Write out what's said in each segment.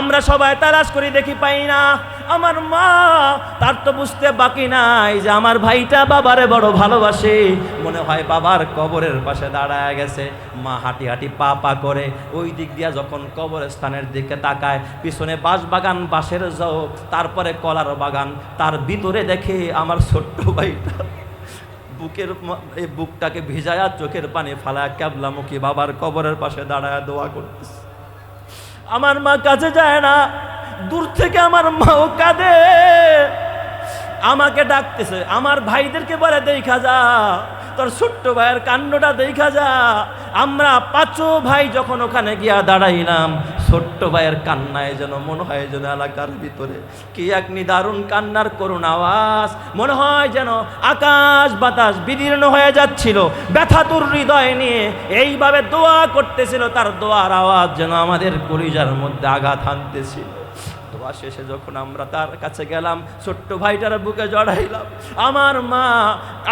আমরা সবাই তালাশ করি, দেখি পাই না। আমার মা, তার তো বুঝতে বাকি নাই যে আমার ভাইটা বাবারে বড় ভালোবাসে। মনে হয় বাবার কবরের পাশে দাঁড়ায় গেছে। মা হাঁটি হাঁটি পা পা করে ওই দিক দিয়া যখন কবরস্থানের দিকে তাকায়, পিছনে বাঁশ বাগান বাঁশের যাও তারপরে কলার বাগান। তার ভিতরে দেখে আমার ছোট্ট ভাইটা বুকের এই বুকটাকে ভিজায়া চোখের পানি ফালায় ক্যাবলামুখী বাবার কবরের পাশে দাঁড়ায় দোয়া করতেছে। আমার মা কাছে যায় না। দূর থেকে আমার মাও কাঁদে। আমাকে ডাকতেছে, আমার ভাইদেরকে বলে, দেখা যা, তোর ছোট্ট ভাইয়ের কাণ্ডটা দেখা যা। আমরা পাঁচো ভাই যখন ওখানে গিয়া দাঁড়াইলাম, ছোট্ট ভাইয়ের কান্নায় যেন, মনে হয় যেন এলাকার ভিতরে কি এক নিদারুণ কান্নার করুণ আওয়াজ। মনে হয় যেন আকাশ বাতাস বিদীর্ণ হয়ে যাচ্ছিল, ব্যথাতুর হৃদয় নিয়ে এইভাবে দোয়া করতেছিল, তার দোয়ার আওয়াজ যেন আমাদের কলিজার মধ্যে আঘাত হানতেছিল। দোয়া শেষে যখন আমরা তার কাছে গেলাম, ছোট্ট ভাইটার বুকে জড়াইলাম। আমার মা,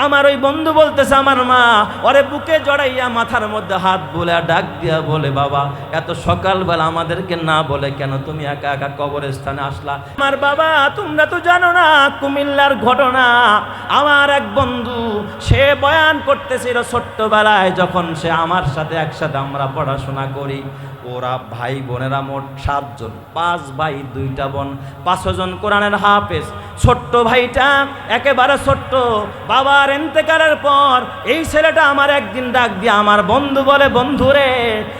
আমার ওই বন্ধু বলতেছে, আমার মা, ওরে বুকে জড়াইয়া মাথার মধ্যে হাত বলে ডাক দিয়া বলে, বাবা, এত সকালবেলা আমাদেরকে না বলে কেন তুমি একা একা কবরস্থানে আসলা? আমার বাবা, তোমরা তো জানো না, কুমিল্লার ঘটনা। আমার এক বন্ধু, সে বয়ান করতেছিল ছোট্টবেলায় যখন সে আমার সাথে একসাথে আমরা পড়াশোনা করি। ওরা ভাই বোনেরা মোট সাতজন, পাঁচ ভাই, দুইটা বোন পাঁচজন কোরআনের হাফেজ। ছোট্ট ভাইটা একেবারে ছোট্ট। বাবার এন্তেকালের পর এই ছেলেটা আমার একদিন ডাক দিয়ে আমার বন্ধু বলে, বন্ধু রে,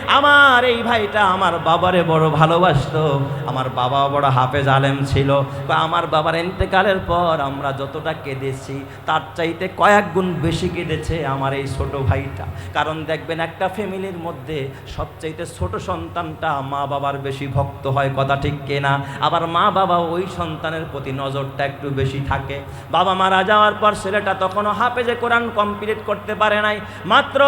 আমার এই ভাইটা আমার বাবারে বড় ভালোবাসতো। আমার বাবা বড় হাফেজ আলেম ছিল। বা আমার বাবার এন্তেকালের পর আমরা যতটা কেঁদেছি, তার চাইতে কয়েক গুণ বেশি কেঁদেছে আমার এই ছোট ভাইটা। কারণ দেখবেন একটা ফ্যামিলির মধ্যে সবচাইতে ছোট সন্তানটা মা বাবার বেশি ভক্ত হয়, কথা ঠিক কেনা? আবার মা বাবা ওই সন্তানের প্রতি নজরটা একটু বেশি থাকে। বাবা মারা যাওয়ার পর ছেলেটা তখনও হাফেজে কোরআন কমপ্লিট করতে পারে নাই। মাত্র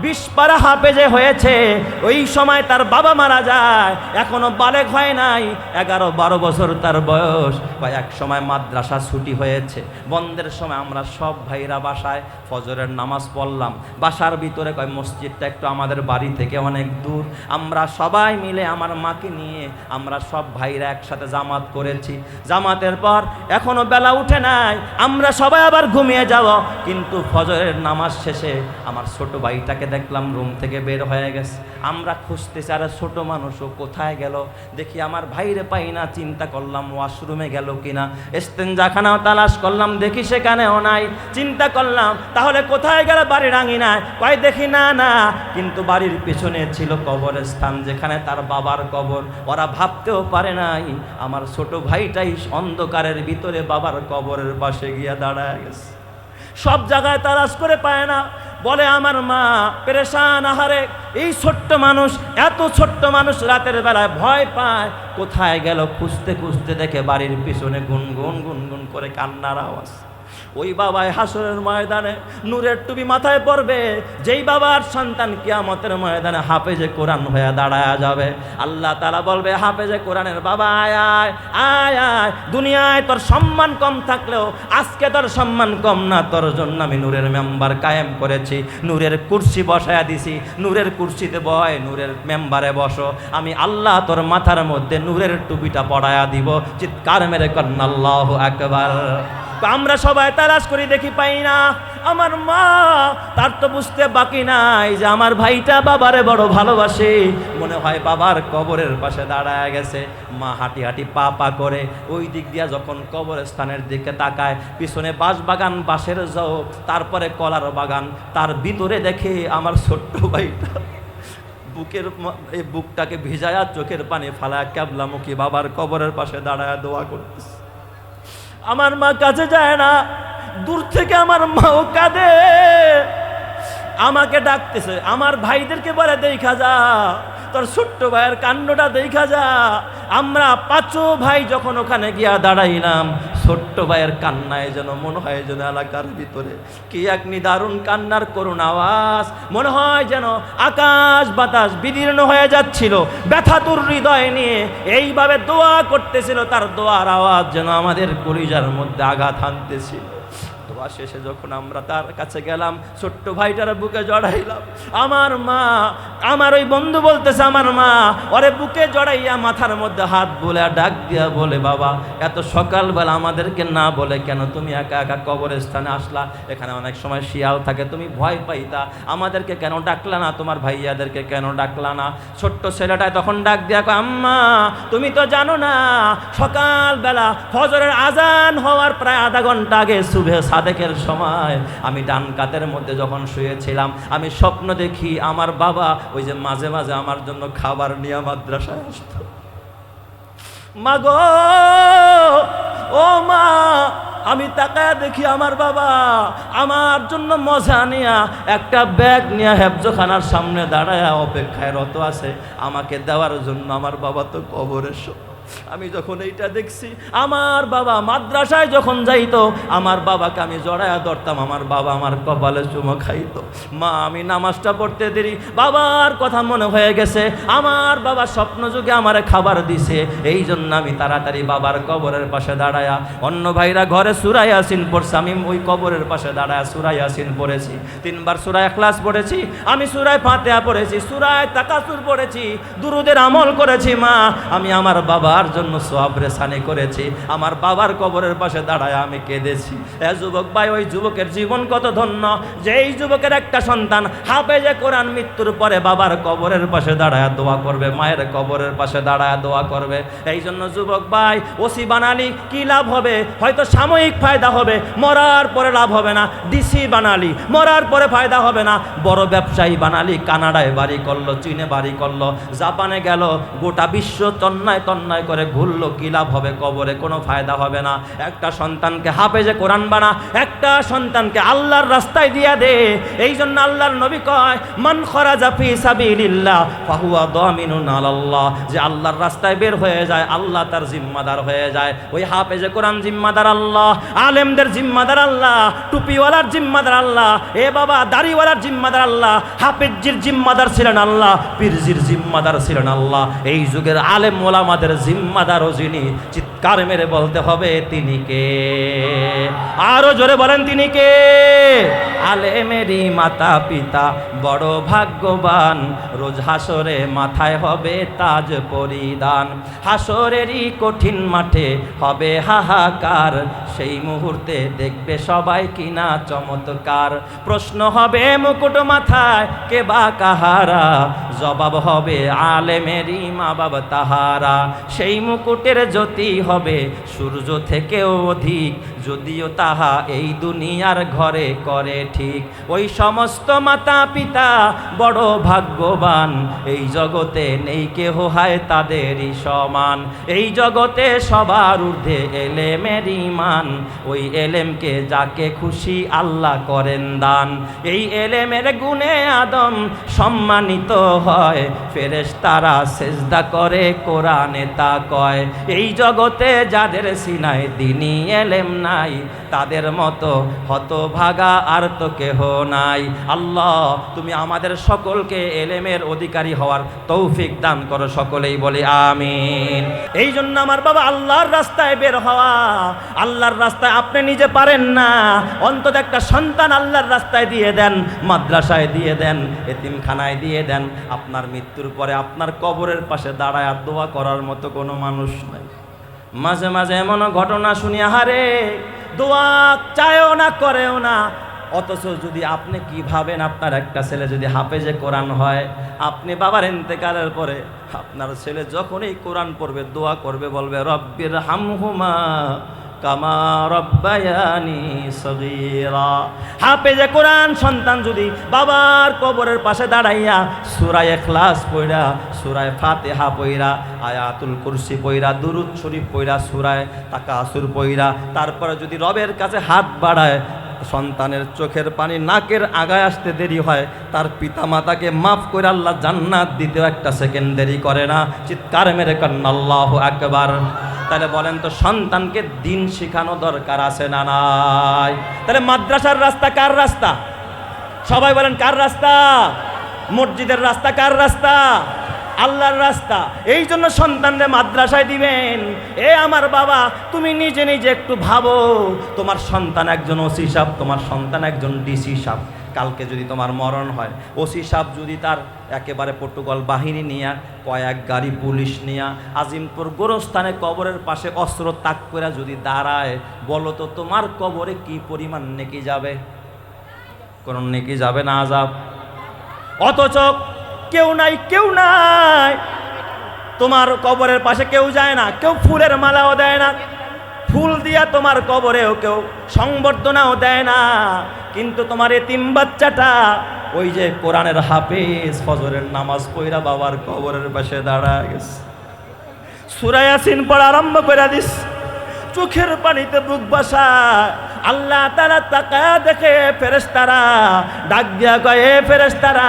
বিশ পারা হাফেজে হয়েছে। ওই সময় তার বাবা মারা যায়। এখনও বালেক হয় নাই। এগারো বারো বছর তার বয়স। বা এক সময় মাদ্রাসা ছুটি হয়েছে। বন্ধের সময় আমরা সব ভাইরা বাসায় ফজরের নামাজ পড়লাম। বাসার ভিতরে কয়, মসজিদটা একটু আমাদের বাড়ি থেকে অনেক দূর। আমরা সবাই মিলে আমার মাকে নিয়ে আমরা সব ভাইরা একসাথে জামাত করেছি। জামাতের পর এখনও বেলা উঠে নাই, আমরা সবাই আবার ঘুমিয়ে যাব। কিন্তু ফজরের নামাজ শেষে আমার ছোট ভাইটাকে দেখলাম রুম থেকে বের হয়ে গেছে। আমরা খুঁজতেছি, আরে ছোট মানুষও কোথায় গেল? দেখি আমার ভাইরে পাই না, চিন্তা করলাম ওয়াশরুমে গেল কিনা। এস্তেঞ্জাখানাও তালাশ করলাম, দেখি সেখানেও নাই। চিন্তা করলাম, তাহলে কোথায় গেল বাড়ির আঙিনায় কয়, দেখি না না। কিন্তু বাড়ির পেছনে ছিল কবরের স্থান যেখানে তার বাবার কবর। ওরা ভাবতেও পারে নাই আমার ছোট ভাইটাই অন্ধকারের ভিতরে বাবার কবরের পাশে গিয়া দাঁড়ায় গেছে। সব জায়গায় তালাশ করে পায় না। বলে, আমার মা, পেরেশান আহারে, এই ছোট্ট মানুষ, এত ছোট্ট মানুষ রাতের বেলায় ভয় পায়। কোথায় গেল খুঁজতে খুঁজতে দেখে বাড়ির পিছনে গুনগুন গুনগুন করে কান্নার আওয়াজ। ওই বাবায় হাসরের ময়দানে নূরের টুপি মাথায় পড়বে যেই বাবার সন্তান কিয়ামতের ময়দানে হাফেজে কোরআন হয়ে দাঁড়ায় যাবে। আল্লাহ তালা বলবে, হাফেজে কোরআনের বাবা, আয় আয় আয় আয়। দুনিয়ায় তোর সম্মান কম থাকলেও আজকে তোর সম্মান কম না। তোর জন্য আমি নূরের মেম্বার কায়েম করেছি। নূরের কুর্সি বসায়া দিছি। নূরের কুর্সিতে বয়, নূরের মেম্বারে বসো। আমি আল্লাহ তোর মাথার মধ্যে নূরের টুপিটা পড়ায়া দিব। চিৎকার মেরে কন্যা আল্লাহ একবার আমরা সবাই তালাশ করি, দেখি পাই না। আমার মা, তার তো বুঝতে বাকি নাই যে আমার ভাইটা বাবারে বড় ভালোবাসে। মনে হয় বাবার কবরের পাশে দাঁড়ায় গেছে। মা হাঁটি হাঁটি পা পা করে ওই দিক দিয়া যখন কবরস্থানের দিকে তাকায়, পিছনে বাঁশ বাগান বাঁশের যাও তারপরে কলার বাগান। তার ভিতরে দেখে আমার ছোট্ট ভাইটা বুকের এই বুকটাকে ভিজায়া চোখের পানি ফালায় ক্যাবলামুখী বাবার কবরের পাশে দাঁড়ায় দোয়া করতেছে। আমার মা কাছে যায় না। দূর থেকে আমার মাও কাঁদে। আমাকে ডাকতেছে, আমার ভাইদেরকে বলে, দেখা যা। তোর ছোট্ট ভাইয়ের কাণ্ডটা দেখা যা। আমরা পাঁচো ভাই যখন ওখানে গিয়া দাঁড়াইলাম ছোট্ট ভাইয়ের কান্নায় যেন মনে হয় যেন এলাকার ভিতরে। কি এক নিদারুণ কান্নার করুণ আওয়াজ। মনে হয় যেন আকাশ বাতাস বিদীর্ণ হয়ে যাচ্ছিল। ব্যথাতুর হৃদয় নিয়ে এইভাবে দোয়া করতেছিল, তার দোয়ার আওয়াজ যেন আমাদের কলিজার মধ্যে আঘাত হানতেছিল। বাবা শেষে যখন আমরা তার কাছে গেলাম, ছোট্ট ভাইটার বুকে জড়াইলাম। আমার মা, আমার ওই বন্ধু বলতেছে, আমার মা, ওরে বুকে জড়াইয়া মাথার মধ্যে হাত বলে ডাক দিয়া বলে, বাবা, এত সকালবেলা আমাদেরকে না বলে কেন তুমি একা একা কবরের স্থানে আসলা? এখানে অনেক সময় শিয়াল থাকে, তুমি ভয় পাইতা। আমাদেরকে কেন ডাকলা না? তোমার ভাইয়াদেরকে কেন ডাকলা না? ছোট্ট ছেলেটায় তখন ডাক দিয়া আম্মা, তুমি তো জানো না, সকালবেলা ফজরের আজান হওয়ার প্রায় আধা ঘণ্টা আগে শুভে সাদেকের সময় আমি ডান কাতের মধ্যে যখন শুয়েছিলাম, আমি স্বপ্ন দেখি আমার বাবা ওই যে মাঝে মাঝে আমার জন্য খাবার নিয়ে মাদ্রাসায় আসতো। মা ও মা, আমি তাকায় দেখি আমার বাবা আমার জন্য মজা নিয়া একটা ব্যাগ নিয়ে হেফজোখানার সামনে দাঁড়ায় অপেক্ষায় রত আছে। আমাকে দেওয়ার জন্য আমার বাবা তো কবরের আমি যখন এইটা দেখছি, আমার বাবা মাদ্রাসায় যখন যাইতো, আমার বাবাকে আমি জড়ায়া ধরতাম, আমার বাবা আমার কপালে চুমো খাইতো। মা, আমি নামাজটা পড়তে দেরি, বাবার কথা মনে হয়ে গেছে, আমার বাবা স্বপ্ন যুগে আমারে খাবার দিছে এই জন্য আমি তাড়াতাড়ি বাবার কবরের পাশে দাঁড়ায়া, অন্য ভাইরা ঘরে সুরাই আসিন পড়ছে, আমি ওই কবরের পাশে দাঁড়ায়া সুরাই আসিন পড়েছি। তিনবার সুরায় ক্লাস পড়েছি, আমি সুরায় ফাতেহা পড়েছি, সুরায় তাকাসুর পড়েছি, দুরুদের আমল করেছি, মা, আমি আমার বাবার জন্য সোয়াবরে সানি করেছি। আমার বাবার কবরের পাশে দাঁড়ায় আমি কেঁদেছি। এ যুবক ভাই, ওই যুবকের জীবন কত ধন্য। যে এই যুবকের একটা সন্তান হাফেজে কোরআন মৃত্যুর পরে বাবার কবরের পাশে দাঁড়ায় দোয়া করবে, মায়ের কবরের পাশে দাঁড়ায় দোয়া করবে। এই জন্য যুবক ভাই, ওসি বানালি কি লাভ হবে? হয়তো সাময়িক ফায়দা হবে, মরার পরে লাভ হবে না। ডিসি বানালি, মরার পরে ফায়দা হবে না। বড় ব্যবসায়ী বানালি, কানাডায় বাড়ি করল, চীনে বাড়ি করল, জাপানে গেল, গোটা বিশ্ব তন্নায় তন্নায় করে ঘুরলো, কি লাভ হবে কবরে? কোনো ফায়দা হবে না। একটা সন্তানকে হাফেজে কোরআন বানা, একটা সন্তানকে আল্লাহর রাস্তায় দিয়া দে। এই জন্য আল্লাহর নবী কয়, মান খরাজা ফি সাবিলিল্লাহ, ফাহুয়া দামিনুন আলাল্লাহ। যে আল্লাহর রাস্তায় বের হয়ে যায়, আল্লাহ তার জিম্মাদার হয়ে যায়। ওই হাফেজে কোরআন জিম্মাদার আল্লাহ, আলেমদের জিম্মাদার আল্লাহ, টুপিওয়ালার জিম্মাদার আল্লাহ, এ বাবা দাড়িওয়ালার জিম্মাদার আল্লাহ হাফেজির জিম্মাদার ছিলেন আল্লাহ, পীরজির জিম্মাদার ছিলেন আল্লাহ। এই যুগের আলেম ওলামাদের জিম্মাদারও যিনি চিৎকার মেরে বলতে হবে তিনি কে? আরও জোরে বলেন তিনি কে? আলেমেরই মাতা পিতা বড় ভাগ্যবান। রোজ হাসরে মাথায় হবে তাজ পরিধান। হাসরেরই কঠিন মাঠে হবে হাহাকার। সেই মুহূর্তে দেখবে সবাই কিনা চমৎকার। প্রশ্ন হবে মুকুট মাথায় কে বা কাহারা? জবাব হবে আলেমেরই মা বাবা তাহারা। সেই মুকুটের জ্যোতি হবে। সূর্য থেকেও অধিক যদিও তাহা এই দুনিয়ার ঘরে করে ঠিক, ওই সমস্ত মাতা পিতা বড় ভাগ্যবান। এই জগতে নেই কেহ, হায় তাদেরই সমান। এই জগতে সবার ঊর্ধ্বে এলেমের ইমান ওই এলেমকে যাকে খুশি আল্লাহ করেন দান। এই এলেমের গুণে আদম সম্মানিত হয়। ফেরেশ তারা সেজদা করে, কোরআনে তা কয়। এই জগতে যাদের সিনায় দিনই এলেম নাই, তাদের মতো হতভাগা আর তো কেহ নাই। আল্লাহ, তুমি আমাদের সকলকে এলেমের অধিকারী হওয়ার তৌফিক দান করো সকলেই বলে আমিন। এই জন্য আমার বাবা আল্লাহর রাস্তায় বের হওয়া, আল্লাহর রাস্তায় আপনি নিজে পারেন না। অন্তত একটা সন্তান আল্লাহর রাস্তায় দিয়ে দেন, মাদ্রাসায় দিয়ে দেন, এতিমখানায় দিয়ে দেন। আপনার মৃত্যুর পরে আপনার কবরের পাশে দাঁড়ায় আর দোয়া করার মতো কোনো মানুষ নাই। মাঝে মাঝে এমন ঘটনা শুনি হারে দোয়া চায়ও না, করেও না। অথচ যদি আপনি কি ভাবেন, আপনার একটা ছেলে যদি হাফেজে কোরআন হয়, আপনি বাবার ইন্তেকালের পরে আপনার ছেলে যখনই কোরআন পড়বে, দোয়া করবে, বলবে রব্বির হামহুমা কামা রব্বায়ানি সগীরা। হাফেজে কোরআন সন্তান যদি বাবার কবরের পাশে দাঁড়াইয়া সূরায়ে ইখলাস পড়া সূরায়ে ফাতিহা পড়া আয়াতুল কুরসি পড়া দুরুদ শরীফ পড়া সূরায়ে তাকাসুর পড়া তারপরে যদি রবের কাছে হাত বাড়ায়, সন্তানের চোখের পানি নাকের আগায় আসতে দেরি হয়, তার পিতা মাতাকে মাফ করে আল্লাহ জান্নাত দিতেও একটা সেকেন্ড দেরি করে না। চিৎকার মেরে কান্না, আল্লাহ একবার তাহলে বলেন তো সন্তানকে দিন শেখানো দরকার আছে না নাই? তাহলে মাদ্রাসার রাস্তা কার রাস্তা? সবাই বলেন কার রাস্তা? মসজিদের রাস্তা কার রাস্তা? আল্লাহর রাস্তা। এই জন্য সন্তানরে মাদ্রাসায় দিবেন। এ আমার বাবা, তুমি নিজে নিজে একটু ভাবো, তোমার সন্তান একজন ওসি সাহেব তোমার সন্তান একজন ডিসি সাহেব কালকে যদি তোমার মরণ হয়, ওসি সাহেব যদি তার একেবারে পর্তুগাল বাহিনী নিয়া, কয়েক গাড়ি পুলিশ নিয়া, আজিমপুর গোরস্থানে কবরের পাশে অস্ত্র তাক করে যদি দাঁড়ায়, বলো তো তোমার কবরে কি পরিমাণ নেকি যাবে? কোন নেকি যাবে না আজাব। অথচ কেউ নাই কেউ নাই। তোমার কবরের পাশে কেউ যায় না, কেউ ফুলের মালাও দেয় না। ফুল দিয়া তোমার কবরেও কেউ সংবর্ধনাও দেয় না। কিন্তু তোমার এতিম বাচ্চাটা, ওই যে কোরআনের হাফেজ, ফজরের নামাজ পইরা বাবার কবরের পাশে দাঁড়ায় গেছে। সুরায়াসিন পড়া আরম্ভ করে দিস। চোখের পানিতে বুক বাসা আল্লাহ তারা তাকায়া দেখে ফেরেস্তারা ডাক দিয়া কয়ে ফেরেস্তারা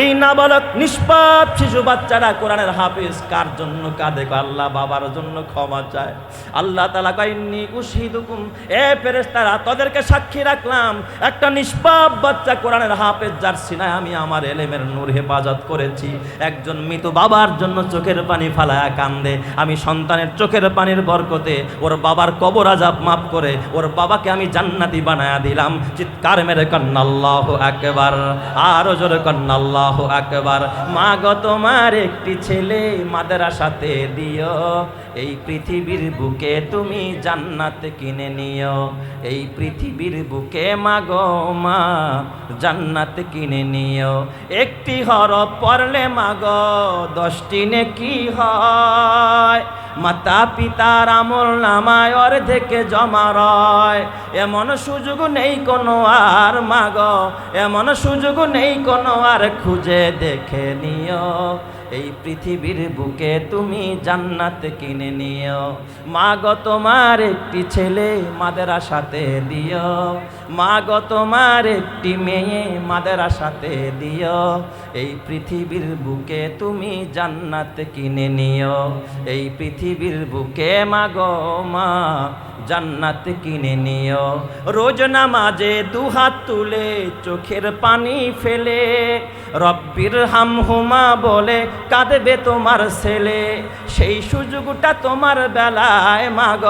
এই নাবালক নিষ্পাপ শিশু বাচ্চারা কোরআনের হাফিজ কার জন্য কাঁদে? আল্লাহ বাবার জন্য ক্ষমা চায়। আল্লাহ তালা কয়নি উশিদুকুম এ ফেরেস্তারা তোদেরকে সাক্ষী রাখলাম, একটা নিষ্পাপ বাচ্চা কোরআনের হাফেজ যার সিনায় আমি আমার এলেমের নূর হেফাজত করেছি। একজন মৃত বাবার জন্য চোখের পানি ফালায়া কান্দে। আমি সন্তানের চোখের পানির বরকতে ওর বাবার কবর আজাব মাফ করে, ওর বাবাকে আমি জান্নাতি বানায়া দিলাম। চিৎকার মেরে কন্নাল্লাহ একবার আরও জোরে কন্নাল্লাহ একবার মা গো তোমার একটি ছেলে মাদ্রাসাতে দিও, এই পৃথিবীর বুকে তুমি জান্নাত কিনে নিও। এই পৃথিবীর বুকে মা গো মা, জান্নাত কিনে নিও। একটি হরফ পড়লে মা গো দশটি নেকি হয়। মাতা পিতার আমল নামায় অর্ধেকে জমা রয়। এমন সুযোগ নেই কোনো আর মাগ। এমন সুযোগ নেই কোনো আর খুঁজে দেখে নিও। এই পৃথিবীর বুকে তুমি জান্নাত কিনে নিও। মা গো তোমার একটি ছেলে মাদের সাথে দিও। মা গো তোমার একটি মেয়ে মাদের সাথে দিও। এই পৃথিবীর বুকে তুমি জান্নাত কিনে নিও। এই পৃথিবীর বুকে মা গো মা জান্নাত কিনে নিও। রোজ নামাজে দুহাত তুলে চোখের পানি ফেলে। রব্বির হাম হুমা বলে কাঁদবে তোমার ছেলে। সেই সুযোগটা তোমার বেলায় মাগ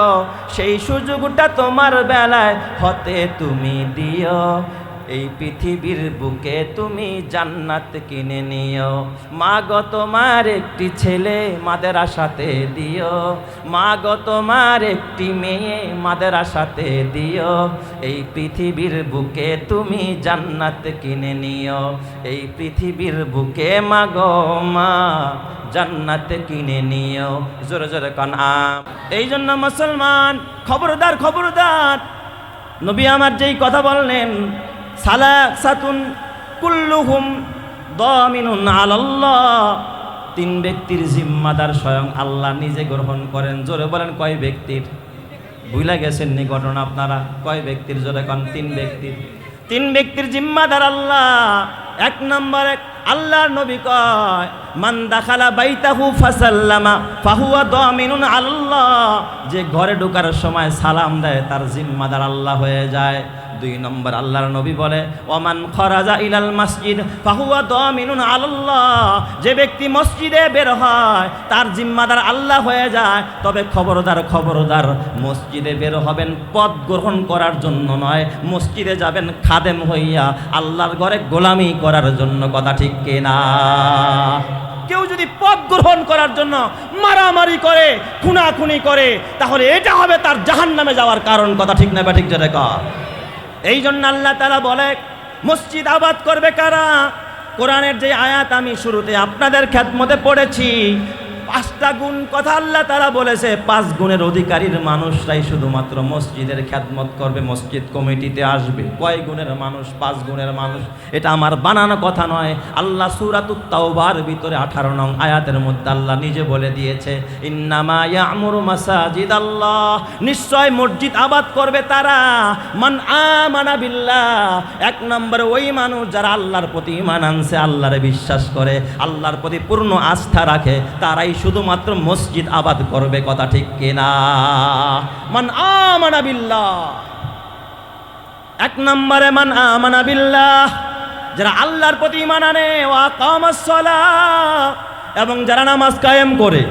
সেই সুযোগটা তোমার বেলায় হতে তুমি দিও। এই পৃথিবীর বুকে তুমি জান্নাত কিনে নিও। মা গো তোমার একটি ছেলে মাদের আশাতে দিও। মা গো তোমার একটি মেয়ে মাদের আশাতে দিও। এই পৃথিবীর বুকে তুমি জান্নাত কিনে নিও। এই পৃথিবীর বুকে মা গো মা জান্নাত কিনে নিও। জোরে জোরে কান এই জন্য মুসলমান খবরদার খবরদার। নবী আমার যেই কথা বললেন সালাসাতুন কুল্লুহুম দমিনুন আলাল্লাহ। তিন ব্যক্তির জিম্মাদার স্বয়ং আল্লাহ নিজে গ্রহণ করেন। জোরে বলেন, কয় ব্যক্তির? ভুলে গেছেন নি ঘটনা আপনারা? কয় ব্যক্তির? জোরে কন, তিন ব্যক্তির। তিন ব্যক্তির জিম্মাদার আল্লাহ। এক নম্বর আল্লাহর নবী কয় মান দাখালা বাইতাহু ফাসাল্লামা ফাহুয়া দামিনুন আল্লাহ যে ঘরে ঢোকার সময় সালাম দেয়, তার জিম্মাদার আল্লাহ হয়ে যায়। দুই নম্বর আল্লাহর নবী বলে, ওমান খরাজা ইলাল মসজিদ ফাহুয়া দামিনুন আল্লাহ যে ব্যক্তি মসজিদে বের হয়, তার জিম্মাদার আল্লাহ হয়ে যায়। তবে খবরদার খবরদার মসজিদে বের হবেন পদ গ্রহণ করার জন্য নয়, মসজিদে যাবেন খাদেম হইয়া আল্লাহর ঘরে গোলামি করার জন্য। কথা ঠিক কিনা? কেউ যদি পথ গ্রহণ করার জন্য মারামারি করে, খুনাখুনি করে, তাহলে এটা হবে তার জাহান নামে যাওয়ার কারণ। কথা ঠিক না ঠিক যেটা কর। এই জন্য আল্লাহ তারা বলে, মসজিদ আবাদ করবে কারা? কোরআনের যে আয়াত আমি শুরুতে আপনাদের খ্যাতমতে পড়েছি পাঁচটা গুণ কথা আল্লাহ তারা বলেছে, পাঁচ গুণের অধিকারীর মানুষরাই শুধুমাত্র মসজিদের খ্যাতমত করবে, মসজিদ কমিটিতে আসবে। কয় গুণের মানুষ? পাঁচ গুণের মানুষ। এটা আমার বানানো কথা নয়। আল্লাহ সুরাতুত তাওবার ভিতরে আঠারো নং আয়াতের মধ্যে আল্লাহ নিজে বলে দিয়েছে, ইন্নামা ইয়ামুরু মাসাজিদ আল্লাহ নিশ্চয় মসজিদ আবাদ করবে তারা। মান আমানা বিল্লাহ। এক নম্বরে ওই মানুষ যারা আল্লাহর প্রতি ইমান আনছে, আল্লাহরে বিশ্বাস করে, আল্লাহর প্রতি পূর্ণ আস্থা রাখে, তারাই শুধুমাত্র মসজিদ আবাদ করবে কথা ঠিক কিনা? মান আমানা বিল্লাহ। এক নম্বরে মান আমানা বিল্লাহ। যারা আল্লাহর প্রতি ইমান আনে, ওয়া কামাস সালাহ। এবং যারা নামাজ কায়েম করে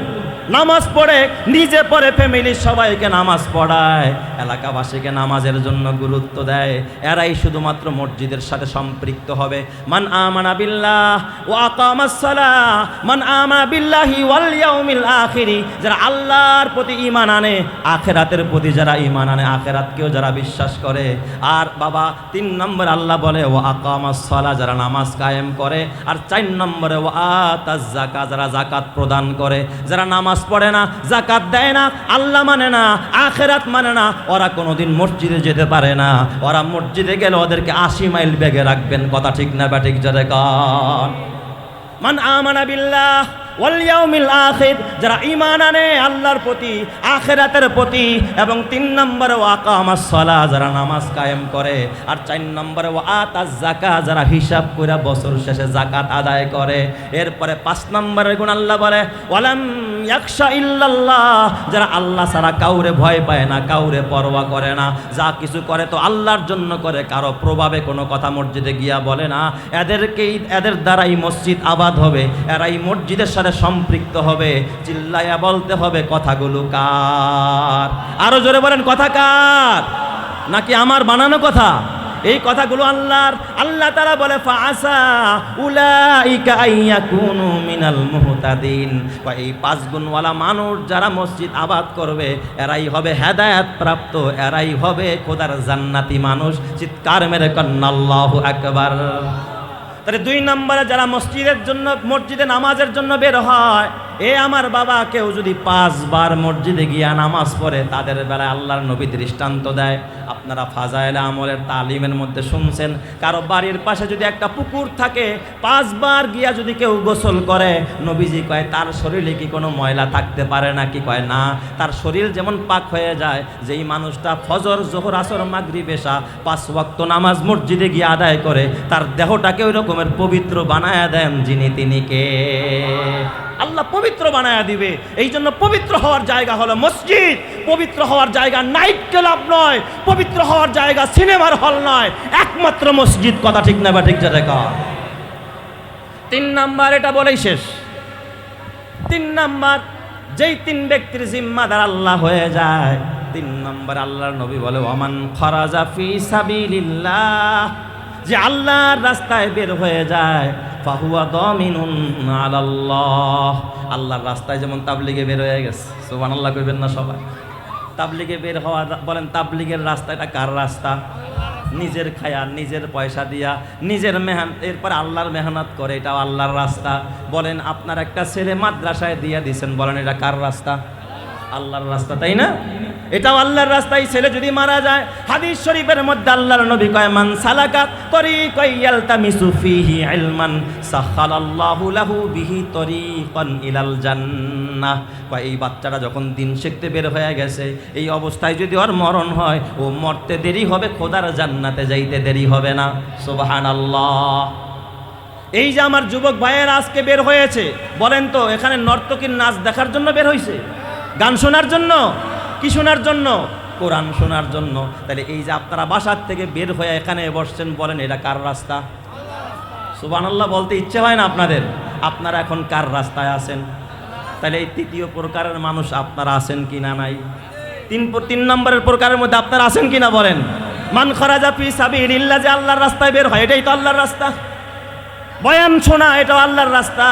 নামাজ পড়ে, নিজে পড়ে ফ্যামিলির সবাইকে নামাজ পড়ায়। এলাকাবাসীকে নামাজের জন্য গুরুত্ব দেয়। এরাই শুধুমাত্র মসজিদের সাথে সম্পৃক্ত হবে। মান আমানা বিল্লাহ ও আকামাস সালাহ। মান আমানা বিল্লাহি ওয়াল ইয়াউমিল আখিরি। যারা আল্লাহর প্রতি ঈমান আনে, আখেরাতের প্রতি যারা ঈমান আনে, আখেরাতকেও যারা বিশ্বাস করে। আর বাবা, তিন নম্বর আল্লাহ বলে ও আকামাস সালাহ, যারা নামাজ কায়েম করে। আর চার নম্বরে ও আতাজ যারা জাকাত প্রদান করে। যারা নামাজ পড়ে না জাকাত দেয় না, আল্লাহ মানে না, আখেরাত মানে না, ওরা কোনোদিন মসজিদে যেতে পারে না। ওরা মসজিদে গেলে ওদেরকে আশি মাইল বেগে রাখবেন, কথা ঠিক না ব্যাটিক যারা কান। মান আমানা বিল্লাহ ওয়াল ইয়াউমিল আখির, যারা ঈমান আনে আল্লাহর প্রতি, আখিরাতের প্রতি, এবং তিন নম্বরে ওয়াকামাস সালাহ, যারা নামাজ কায়েম করে, আর চার নম্বরে ওয়া আতাজ যাকাত, যারা হিসাব করে বছর শেষে যাকাত আদায় করে। এরপরে পাঁচ নম্বরের গুণ আল্লাহ বলে, ওয়ালাম ইল্লাল্লাহ, যারা আল্লাহ কাউরে ভয় পায় না, কাউরে পরোয়া করে না। যা কিছু করে তো আল্লাহর জন্য করে, কারও প্রভাবে কোনো কথা মসজিদে গিয়া বলে না। এদেরকেই, এদের দ্বারাই মসজিদ আবাদ হবে, এরাই মসজিদের সাথে সম্পৃক্ত হবে, চিল্লাইয়া বলতে হবে, কথাগুলো কার? আরও জোরে বলেন, কথা কার? নাকি আমার বানানো কথা? এই কথাগুলো আল্লাহর, আল্লাহ তারা বলে ফাসা উলাইকা আইয়াকুনু মিনাল মুহতাদিন। এই পাঁচ গুণওয়ালা মানুষ যারা মসজিদ আবাদ করবে, এরাই হবে হেদায়েত প্রাপ্ত এরাই হবে খোদার জান্নাতি মানুষ। চিৎকার মেরে কন্না আল্লাহু আকবার। তাহলে দুই নম্বরে যারা মসজিদের জন্য মসজিদে নামাজের জন্য বের হয় এ আমার বাবা কেউ যদি পাঁচবার মসজিদে গিয়া নামাজ পড়ে, তাদের বেলায় আল্লাহর নবী দৃষ্টান্ত দেয়। আপনারা ফাজাইল আমলের তালিমের মধ্যে শুনছেন। কারও বাড়ির পাশে যদি একটা পুকুর থাকে, পাঁচবার গিয়া যদি কেউ গোসল করে, নবীজি কয়, তার শরীরে কি কোনো ময়লা থাকতে পারে না কি কয়, না, তার শরীর যেমন পাক হয়ে যায়, যেই মানুষটা ফজর, জোহর, আসর মাগরি বেশা পাঁচ ওয়াক্ত নামাজ মসজিদে গিয়ে আদায় করে, তার দেহটাকে ওই রকমের পবিত্র বানায়া দেন যিনি তিনি কে। আল্লাহ পবিত্র বানায়া দিবে। এই জন্য পবিত্র হওয়ার জায়গা হলো মসজিদ। পবিত্র হওয়ার জায়গা নাইট ক্লাব নয়। পবিত্র হওয়ার জায়গা সিনেমার হল নয়। একমাত্র মসজিদ, কথা ঠিক না বা ঠিক দেখা তিন নাম্বার, এটা বলেই শেষ। তিন নাম্বার, যেই তিন ব্যক্তির জিম্মাদার আল্লাহ হয়ে যায়, তিন নম্বর আল্লাহর নবী বলে ওমান খরাজা ফি সাবিলিল্লাহ, যে আল্লাহর রাস্তায় বের হয়ে যায় ফাহুয়া দমিনুন আলাল্লাহ। আল্লাহর রাস্তায় যেমন তাবলিগে বের হয়ে গেছে, সুবহানাল্লাহ কইবেন না সবাই। তাবলিগে বের হওয়া বলেন তাবলিগের রাস্তা এটা কার রাস্তা? নিজের খায়া, নিজের পয়সা দিয়া, নিজের মেহান এরপর আল্লাহর মেহনত করে, এটাও আল্লাহর রাস্তা। বলেন আপনার একটা ছেলে মাদ্রাসায় দিয়ে দিছেন, বলেন এটা কার রাস্তা? আল্লাহর রাস্তা, তাই না? এটাও আল্লাহর রাস্তায় ছেলে যদি মারা যায়, হাদিস শরীফের মধ্যে আল্লাহর নবী কয়, মান সালাকা তরিকাই ইয়ালতামিসু ফিহি ইলমান, সাখালাল্লাহু লাহু বিহি তরিকান ইলাল জান্নাহ। কয়, এই বাচ্চাটা যখন দিন শিখতে বের হয়ে গেছে, এই অবস্থায় যদি ওর মরণ হয়, ও মরতে দেরি হবে, খোদার জান্নাতে যাইতে দেরি হবে না। সুবহানাল্লাহ। এই যে আমার যুবক ভাইয়ের আজকে বের হয়েছে, বলেন তো, এখানে নর্তকীর নাচ দেখার জন্য বের হয়েছে গান শোনার জন্য? কি শোনার জন্য? কোরআন শোনার জন্য। তাহলে এই যে আপনারা বাসার থেকে বের হয়ে এখানে বসছেন বলেন, এটা কার রাস্তা? সুবান আল্লাহ বলতে ইচ্ছে হয় না আপনাদের? আপনারা এখন কার রাস্তায় আছেন? তাহলে এই তৃতীয় প্রকারের মানুষ আপনারা আছেন কি না নাই? তিন তিন নম্বরের প্রকারের মধ্যে আপনারা আছেন কি না বলেন? মান খরাজা পি সাবির ইল্লা যে আল্লাহর রাস্তায় বের হয়, এটাই তো আল্লাহর রাস্তা। বয়ান শোনা এটা আল্লাহর রাস্তা।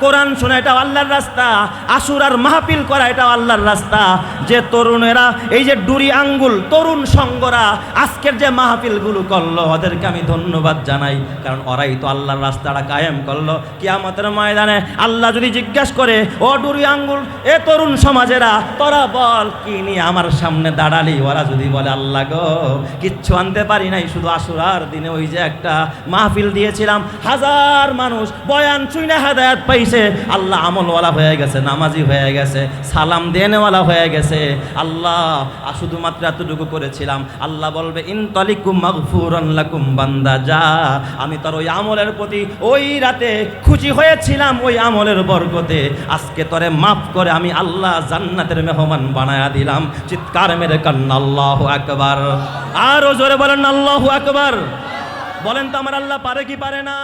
কোরআন শোনা এটা আল্লাহর রাস্তা। আসুর আর মাহফিল করা এটা আল্লাহর রাস্তা। যে তরুণেরা, এই যে ডুরি আঙ্গুল, তরুণ সঙ্গরা, আজকের যে মাহফিলগুলো করল, ওদেরকে আমি ধন্যবাদ জানাই। কারণ ওরাই তো আল্লাহর রাস্তাটা কায়েম করল। কিয়ামতের ময়দানে আল্লাহ যদি জিজ্ঞাসা করে, ও ডুরি আঙ্গুল, এ তরুণ সমাজেরা, তোরা বল কি নিয়ে আমার সামনে দাঁড়ালি? ওরা যদি বলে, আল্লাহ গো, কিচ্ছু আনতে পারি নাই, শুধু আসুরার দিনে ওই যে একটা মাহফিল দিয়েছিলাম, হাজার হাজার মানুষ বয়ান চুইনা হেদায়াত পাইছে। আল্লাহ আমলওয়ালা হয়ে গেছে, নামাজি হয়ে গেছে, সালাম দেনেওয়ালা হয়ে গেছে। আল্লাহ শুধুমাত্র এতটুকু করেছিলাম। আল্লাহ বলবে, ইন তলিকুম মাগফুরান লাকুম বান্দা, যা আমি তোর ওই আমলের প্রতি ওই রাতে খুশি হয়েছিলাম, ওই আমলের বরকতে। আজকে তোরে মাফ করে আমি আল্লাহ জান্নাতের মেহমান বানায়া দিলাম। চিৎকার মেরে কান্না আল্লাহু আকবার। আরও জোরে বলেন, আল্লাহু আকবার। বলেন তো আমার আল্লাহ পারে কি পারে না?